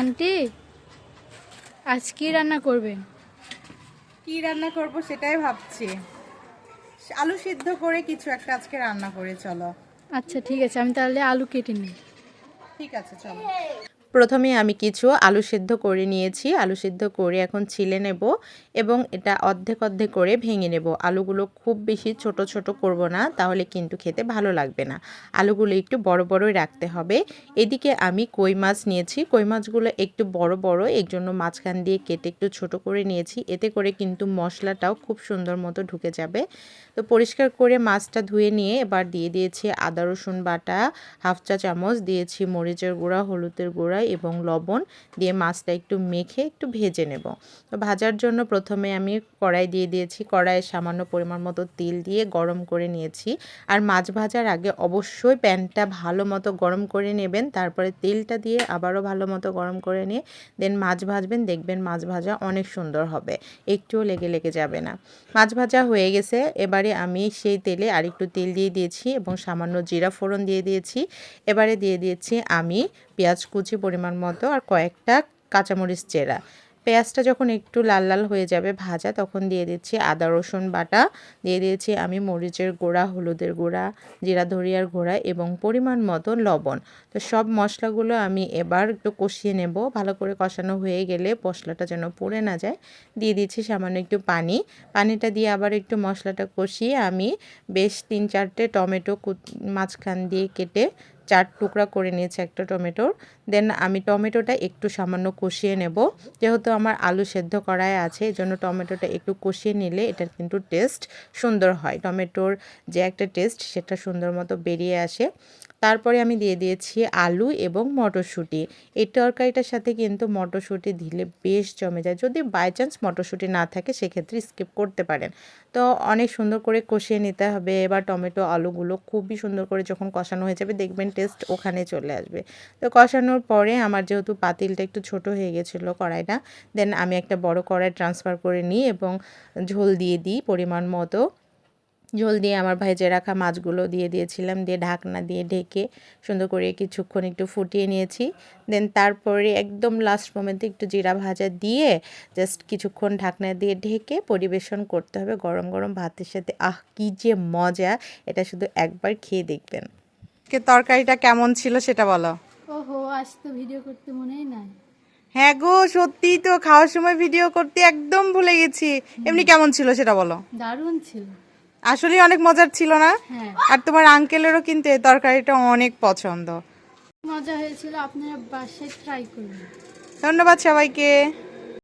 Aunty আজ কি রান্না করবেন? কি রান্না করব সেটাই ভাবছি। আলু সিদ্ধ করে কিছু একটা আজকে রান্না করে চলো। আচ্ছা ঠিক আছে আমি তাহলে আলু কেটে নিই। ঠিক আছে চলো। প্রথমে আমি কিছু আলু সিদ্ধ করে নিয়েছি। আলু সিদ্ধ করে এখন ছিলে নেব এবং এটা অর্ধেক অর্ধেক করে ভেঙে নেব। আলুগুলো খুব বেশি ছোট ছোট করব না, তাহলে কিন্তু খেতে ভালো লাগবে না। আলুগুলো একটু বড় বড়ই রাখতে হবে। এদিকে আমি কই মাছ নিয়েছি। কই মাছগুলো একটু বড় বড়, এর জন্য মাঝখান দিয়ে কেটে একটু ছোট করে নিয়েছি। এতে করে কিন্তু মশলাটাও খুব সুন্দর মতো ঢুকে যাবে। তো পরিষ্কার করে মাছটা ধুয়ে নিয়ে এবার দিয়ে দিয়েছি আদা, রসুন বাটা, হাফ চা চামচ, দিয়েছি মরিচের গুঁড়া, হলুদের গুঁড়া এবং লবণ দিয়ে মাছটা একটু মেখে একটু ভেজে নেব। তো ভাজার জন্য প্রথমে আমি কড়াই দিয়ে দিয়েছি। কড়াইয়ে সামান্য পরিমাণ মতো তেল দিয়ে গরম করে নিয়েছি। আর মাছ ভাজার আগে অবশ্যই প্যানটা ভালো মতো গরম করে নেবেন। তারপরে তেলটা দিয়ে আবারও ভালো মতো গরম করে নিয়ে দেন মাছ ভাজবেন। দেখবেন মাছ ভাজা অনেক সুন্দর হবে। একটুও লেগে লেগে যাবে না। মাছ ভাজা হয়ে গেছে। এবারে আমি সেই তেলে আরেকটু তেল দিয়ে দিয়েছি এবং সামান্য জিরা ফোড়ন দিয়ে দিয়েছি। এবারে দিয়ে দিয়েছি আমি পেঁয়াজ কুচি পরিমাণ মতো আর কয়েকটা কাঁচামরিচ চেরা। পেঁয়াজটা যখন একটু লাল লাল হয়ে যাবে ভাজা, তখন দিয়ে দিচ্ছি আদা, রসুন বাটা। দিয়ে দিয়েছি আমি মরিচের গুঁড়া, হলুদের গুঁড়া, জিরা ধরিয়ার গোড়া এবং পরিমাণ মতো লবণ। তো সব মশলাগুলো আমি এবার একটু কষিয়ে নেব। ভালো করে কষানো হয়ে গেলে মশলাটা যেন পুড়ে না যায়, দিয়ে দিচ্ছি সামান্য একটু পানি। পানিটা দিয়ে আবার একটু মশলাটা কষিয়ে আমি বেশ তিন চারটে টমেটো মাঝখান দিয়ে কেটে চার টুকরা করে নিয়েছি একটা টমেটোর। দেন আমি টমেটোটা একটু সামান্য কষিয়ে নেব। যেহেতু আমার আলু সেদ্ধ করাই আছে এই জন্য টমেটোটা একটু কষিয়ে নিলে এটার কিন্তু টেস্ট সুন্দর হয়। টমেটোর যে একটা টেস্ট সেটা সুন্দর মতো বেরিয়ে আসে। তারপরে আমি দিয়ে দিয়েছি আলু এবং মটরশুঁটি। এই তরকারিটার সাথে কিন্তু মটরশুঁটি দিলে বেশ জমে যায়। যদি বাই চান্স মটরশুঁটি না থাকে, সেক্ষেত্রে স্কিপ করতে পারেন। তো অনেক সুন্দর করে কষিয়ে নিতে হবে। এবার টমেটো আলুগুলো খুবই সুন্দর করে যখন কষানো হয়ে যাবে, দেখবেন টেস্ট ওখানে চলে আসবে। তো কষানোর পরে আমার যেহেতু পাতিলটা একটু ছোট হয়ে গেছিল কড়াইটা দেন আমি একটা বড় কড়াই ট্রান্সফার করে নিই এবং ঝোল দিয়ে দিই পরিমাণ মতো। ঝোল দিয়ে আমার ভেজে রাখা মাছগুলো দিয়ে দিয়েছিলাম, দিয়ে ঢাকনা দিয়ে ঢেকে সুন্দর করে কিছুক্ষণ একটু ফুটিয়ে নিয়েছি। দেন তারপরে একদম লাস্ট মোমেন্টে একটু জিরা ভাজা দিয়ে জাস্ট কিছুক্ষণ ঢাকনা দিয়ে ঢেকে পরিবেশন করতে হবে গরম গরম ভাতের সাথে। আহ, কি যে মজা! এটা শুধু একবার খেয়ে দেখবেন। কে তরকারিটা কেমন ছিল সেটা বলো। ওহো আজ তো ভিডিও করতে মনেই নাই। হ্যাঁ গো সত্যি তো খাওয়ার সময় ভিডিও করতে একদম ভুলে গেছি। এমনি কেমন ছিল সেটা বলো। দারুণ ছিল। আসলে অনেক মজার ছিল না? হ্যাঁ। আর তোমার আঙ্কেলেরও কিন্তু এই তরকারিটা অনেক পছন্দ। মজা হয়েছিল আপনারা বাসায় ট্রাই করবেন ধন্যবাদ সবাইকে।